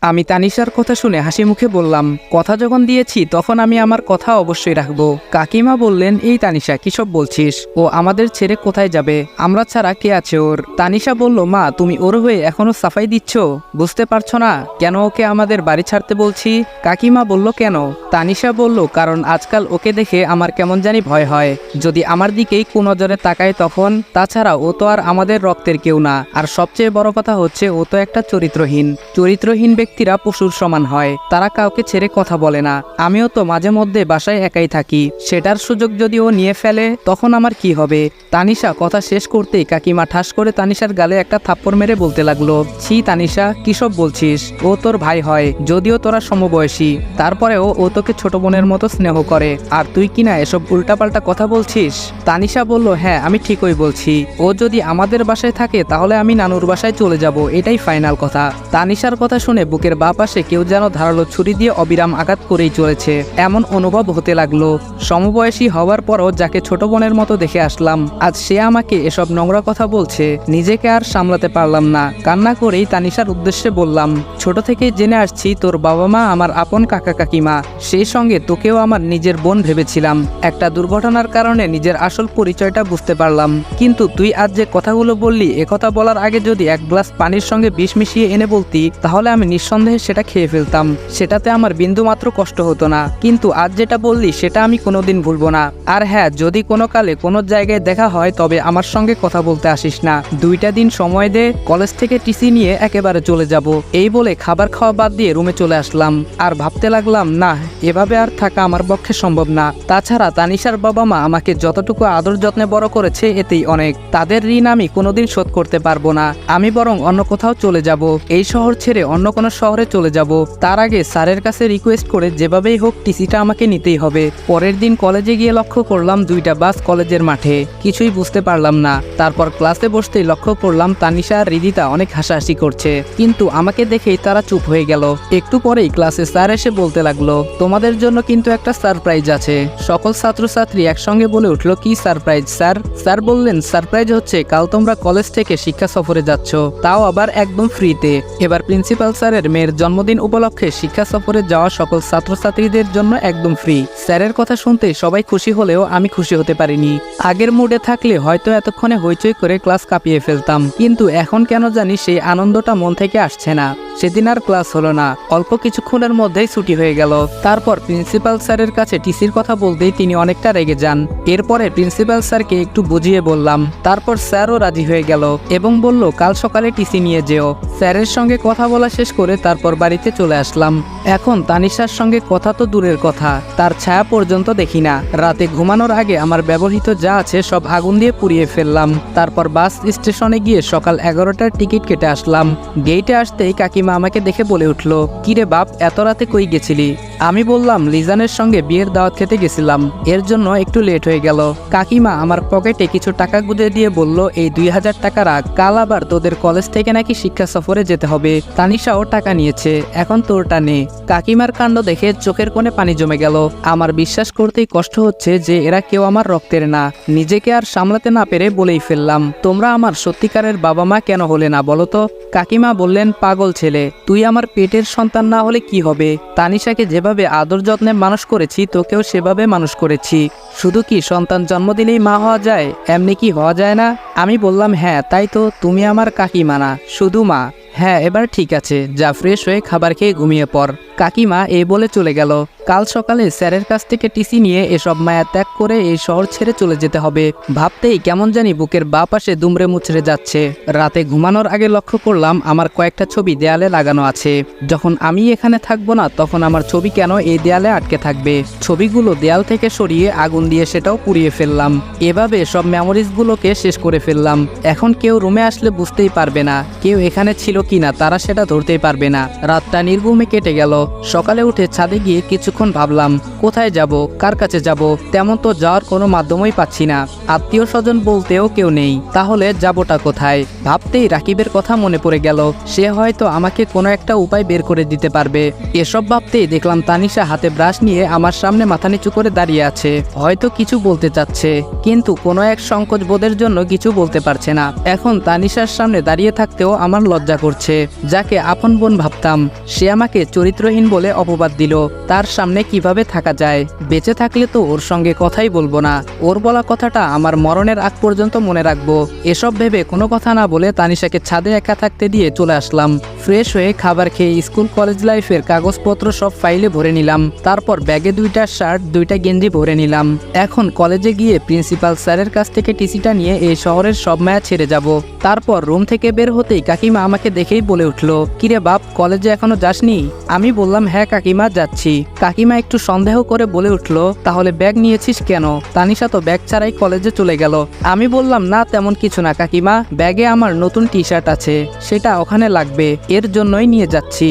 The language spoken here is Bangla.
আমি তানিশার কথা শুনে হাসি মুখে বললাম, কথা যখন দিয়েছি, তখন আমি আমার কথা অবশ্যই রাখব। কাকিমা বললেন, এই তানিশা কিসব বলছিস? ও আমাদের ছেড়ে কোথায় যাবে? আমরা ছাড়া কে আছে ওর? তানিশা বলল, মা, তুমি ওর হয়ে এখনও সাফাই দিচ্ছ? বুঝতে পারছ না? কেন ওকে আমাদের বাড়ি ছাড়তে বলছি? কাকিমা বলল, কেন? তানিশা বলল, কারণ আজকাল ওকে দেখে আমার কেমন জানি ভয় হয়। যদি আমার দিকেই কোন নজরে তাকায় তখন, তাছাড়া ও তো আর আমাদের রক্তের কেউ না। আর সবচেয়ে বড় কথা হচ্ছে, ও তো একটা চরিত্রহীন। চরিত্রহীন ব্যক্তিরা পশুর সমান হয়, তারা কাউকে ছেড়ে কথা বলে না। আমিও তো মাঝে মধ্যে বাসায় একাই থাকি, সেটার সুযোগ যদি ও নিয়ে ফেলে, তখন আমার কি হবে? তানিশা কথা শেষ করতেই কাকিমা ঠাস করে তানিশার গালে একটা থাপ্পড় মেরে বলতে লাগল, ছি তানিশা কিসব বলছিস? ও তোর ভাই হয়, যদিও তোরা সমবয়সী। তারপরেও ও তোকে ছোট বোনের মতো স্নেহ করে। আর তুই কিনা এসব উল্টাপাল্টা কথা বলছিস? তানিশা বলল হ্যাঁ আমি ঠিকই বলছি। ও যদি আমাদের বাসায় থাকে, তাহলে আমি নানুর বাসায় চলে যাব, এটাই ফাইনাল কথা। তানিশার কথা শুনে বুকের বা পাশে কেউ যেন ধারালো ছুরি দিয়ে অবিরাম আঘাত করেই চলেছে। এমন অনুভব হতে লাগল। সমবয়সী হওয়ার পরও যাকে ছোট বোনের মতো দেখে আসলাম, আজ সে আমাকে এসব নোংরা কথা বলছে, নিজেকে আর সামলাতে পারলাম না। কান্না করেই তানিশার উদ্দেশ্যে বললাম, ছোট থেকে জেনে আসছি তোর বাবা মা আমার আপন কাকা কাকিমা। সেই সঙ্গে তোকেও আমার নিজের বোন ভেবেছিলাম। একটা দুর্ঘটনার কারণে নিজের আসল পরিচয়টা বুঝতে পারলাম। কিন্তু তুই আজ যে কথাগুলো বললি একথা বলার আগে যদি এক গ্লাস পানির সঙ্গে বিষ মিশিয়ে এনে বলতি, তাহলে আমি নিঃসন্দেহে সেটা খেয়ে ফেলতাম। সেটাতে আমার বিন্দু মাত্র কষ্ট হতো না। কিন্তু আজ যেটা বললি, সেটা আমি কোনোদিন ভুলবো না। আর হ্যাঁ যদি কোনো কালে কোনো জায়গায় দেখা হয়, তবে আমার সঙ্গে কথা বলতে আসিস না। দুইটা দিন সময় দে, কলেজ থেকে টিসি নিয়ে একেবারে চলে যাব। এই বলে খাবার খাওয়া বাদ দিয়ে রুমে চলে আসলাম। আর ভাবতে লাগলাম, না, এভাবে আর থাকা আমার পক্ষে সম্ভব না। তাছাড়া তানিশার বাবা মা আমাকে যতটুকু আদর যত্নে বড় করেছে, এতেই অনেক। তাদের ঋণ আমি কোনোদিন শোধ করতে পারব না। আমি বরং অন্য কোথাও চলে যাব। এই শহর ছেড়ে অন্য কোনো শহরে চলে যাব। তার আগে স্যারের কাছে রিকোয়েস্ট করে যেভাবেই হোক টিসিটা আমাকে নিতেই হবে। পরের দিন কলেজে গিয়ে লক্ষ্য করলাম দুইটা বাস কলেজের মাঠে। কিছুই বুঝতে পারলাম না। তারপর ক্লাসে বসতেই লক্ষ্য করলাম তানিশা আর রিদিতা অনেক হাসাহাসি করছে। কিন্তু আমাকে দেখেই তারা চুপ হয়ে গেল। একটু পরেই ক্লাসে স্যার এসে বলতে লাগল, তোমাদের জন্য কিন্তু একটা সারপ্রাইজ আছে। সকল ছাত্রছাত্রী একসঙ্গে বলে উঠল, কি সারপ্রাইজ স্যার? স্যার বললেন সারপ্রাইজ হচ্ছে কাল তোমরা কলেজ থেকে শিক্ষা সফরে যাচ্ছ। তাও আবার একদম ফ্রিতে এবার প্রিন্সিপাল স্যারের মেয়ের জন্মদিন উপলক্ষে শিক্ষা সফরে যাওয়া সকল ছাত্রছাত্রীদের জন্য একদম ফ্রি। স্যারের কথা শুনতে সবাই খুশি হলেও আমি খুশি হতে পারিনি। আগের মুডে থাকলে হয়তো এতক্ষণে হইচই করে ক্লাস কাঁপিয়ে ফেলতাম। কিন্তু এখন কেন জানি সেই আনন্দটা মন থেকে আসছে না। সেদিন আর ক্লাস হলো না। অল্প কিছুক্ষণের মধ্যেই ছুটি হয়ে গেল। তারপর প্রিন্সিপাল স্যারের কাছে টিসির কথা বলতেই তিনি অনেকটা রেগে যান। এরপরে প্রিন্সিপাল স্যারকে একটু বুঝিয়ে বললাম, তারপর স্যারও রাজি হয়ে গেল। এবং বলল, কাল সকালে টিসি নিয়ে যেও। স্যারের সঙ্গে কথা বলা শেষ করে তারপর বাড়িতে চলে আসলাম। এখন তানিশার সঙ্গে কথা তো দূরের কথা, তার ছায়া পর্যন্ত দেখি না। রাতে ঘুমানোর আগে আমার ব্যবহৃত যা আছে সব আগুন দিয়ে পুড়িয়ে ফেললাম। তারপর বাস স্টেশনে গিয়ে সকাল এগারোটার টিকিট কেটে আসলাম। গেইটে আসতেই কাকিমা আমাকে দেখে বলে উঠল, কিরে বাপ, এত রাতে কই গেছিলি? আমি বললাম, লিজানের সঙ্গে বিয়ের দাওয়াত খেতে গেছিলাম। এর জন্য একটু লেট হয়ে গেল। কাকিমা আমার পকেটে কিছু টাকা গুঁজে দিয়ে বলল, এই দুই হাজার টাকা রাখ, কাল আবার তোদের কলেজ থেকে নাকি শিক্ষা সফরে যেতে হবে। তানিশাও টাকা নিয়েছে। এখন তোরটা নে কাকিমার কাণ্ড দেখে চোখের কোণে পানি জমে গেল। আমার বিশ্বাস করতেই কষ্ট হচ্ছে যে এরা কেউ আমার রক্তের না। নিজেকে আর সামলাতে না পেরে বলেই ফেললাম, তোমরা আমার সত্যিকারের বাবা মা কেন হলে না বলো তো? কাকিমা বললেন, পাগল ছেলে, তুই আমার পেটের সন্তান না হলে কি হবে? তানিশাকে যেভাবে আদর যত্নে মানুষ করেছি, তোকেও সেভাবে মানুষ করেছি। শুধু কি সন্তান জন্ম দিলেই মা হওয়া যায়? এমনি কি হওয়া যায় না? আমি বললাম হ্যাঁ তাই তো, তুমি আমার কাকিমা না, শুধু মা। হ্যাঁ এবার ঠিক আছে। যা ফ্রেশ হয়ে খাবার খেয়ে ঘুমিয়ে পড়। কাকিমা এই বলে চলে গেল। কাল সকালে স্যারের কাছ থেকে টিসি নিয়ে এসব মায়া ত্যাগ করে এই শহর ছেড়ে চলে যেতে হবে। ভাবতেই কেমন জানি বুকের বা পাশে দুমড়ে মুচড়ে যাচ্ছে। রাতে ঘুমানোর আগে লক্ষ্য করলাম আমার কয়েকটা ছবি দেয়ালে লাগানো আছে। যখন আমি এখানে থাকব না, তখন আমার ছবি কেন এই দেয়ালে আটকে থাকবে? ছবিগুলো দেয়াল থেকে সরিয়ে আগুন দিয়ে সেটাও পুড়িয়ে ফেললাম। এভাবে সব মেমোরিজগুলোকে শেষ করে ফেললাম। এখন কেউ রুমে আসলে বুঝতেই পারবে না। কেউ এখানে ছিল কিনা তারা সেটা ধরতেই পারবে না। রাতটা নির্ঘুমে কেটে গেল। সকালে উঠে ছাদে গিয়ে কিছুক্ষণ ভাবলাম, কোথায় যাব, কার কাছে যাব? তেমন তো যাওয়ার কোনো মাধ্যমই পাচ্ছি না। আত্মীয় স্বজন বলতেও কেউ নেই। তাহলে যাবটা কোথায়? ভাবতেই রাকিবের কথা মনে পড়ে গেল। সে হয়তো আমাকে কোনো একটা উপায় বের করে দিতে পারবে। এসব ভাবতেই দেখলাম তানিশা হাতে ব্রাশ নিয়ে আমার সামনে মাথা নিচু করে দাঁড়িয়ে আছে। হয়তো কিছু বলতে চাচ্ছে, কিন্তু কোনো এক সংকোচ বোধের জন্য কিছু বলতে পারছে না। এখন তানিশার সামনে দাঁড়িয়ে থাকতেও আমার লজ্জা করছে, যাকে আপন বোন ভাবতাম। সে আমাকে চরিত্রহীন বলে অপবাদ দিল। তার সামনে কীভাবে থাকা যায়? বেঁচে থাকলে তো ওর সঙ্গে কথাই বলব না। ওর বলা কথাটা আমার মরণের আগ পর্যন্ত মনে রাখব। এসব ভেবে কোনো কথা না বলে তানিশাকে ছাদে একা থাকতে দিয়ে চলে আসলাম। ফ্রেশ হয়ে খাবার খেয়ে স্কুল, কলেজ লাইফের কাগজপত্র সব ফাইলে ভরে নিলাম। তারপর ব্যাগে দুইটা শার্ট, দুইটা গেঞ্জি ভরে নিলাম। এখন কলেজে গিয়ে প্রিন্সিপাল স্যারের কাছ থেকে টিসিটা নিয়ে এই শহরের সব মায়া ছেড়ে যাব। তারপর রুম থেকে বের হতেই কাকিমা আমাকে দেখেই বলে উঠল, কিরে বাপ, কলেজে এখনও যাসনি? আমি বললাম হ্যাঁ কাকিমা, যাচ্ছি। কাকিমা একটু সন্দেহ করে বলে উঠল, তাহলে ব্যাগ নিয়েছিস কেন? তানিশা তো ব্যাগ ছাড়াই কলেজে চলে গেল। আমি বললাম, না, তেমন কিছু না কাকিমা, ব্যাগে আমার নতুন টি শার্ট আছে, সেটা ওখানে লাগবে, এর জন্যই নিয়ে যাচ্ছি।